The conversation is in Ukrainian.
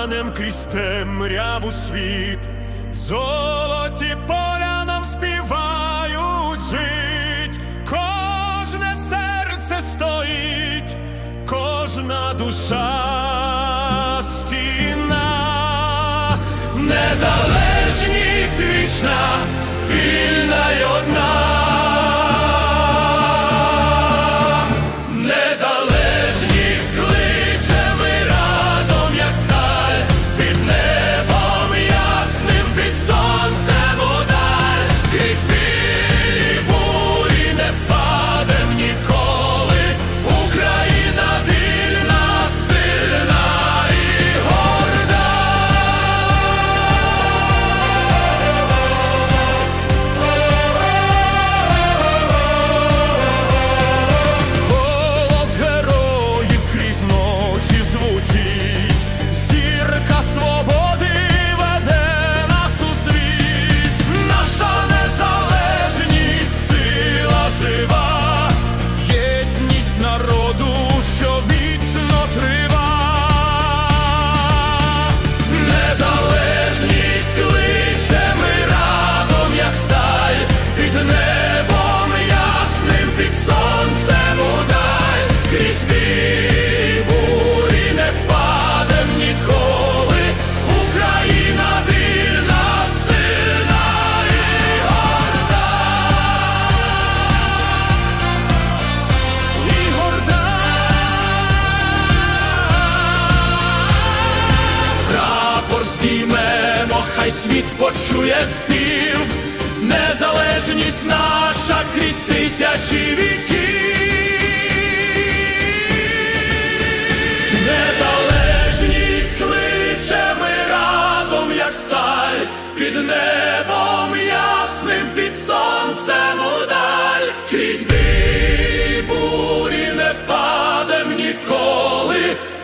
станем крізь темряву світ, золоті поля нам співають жить, кожне серце стоїть, кожна душа стіна, незалежність вічна, здіймемо, хай світ почує спів, незалежність наша крізь тисячі віків. Незалежність кличе ми разом, як сталь, під небом ясним, під сонцем.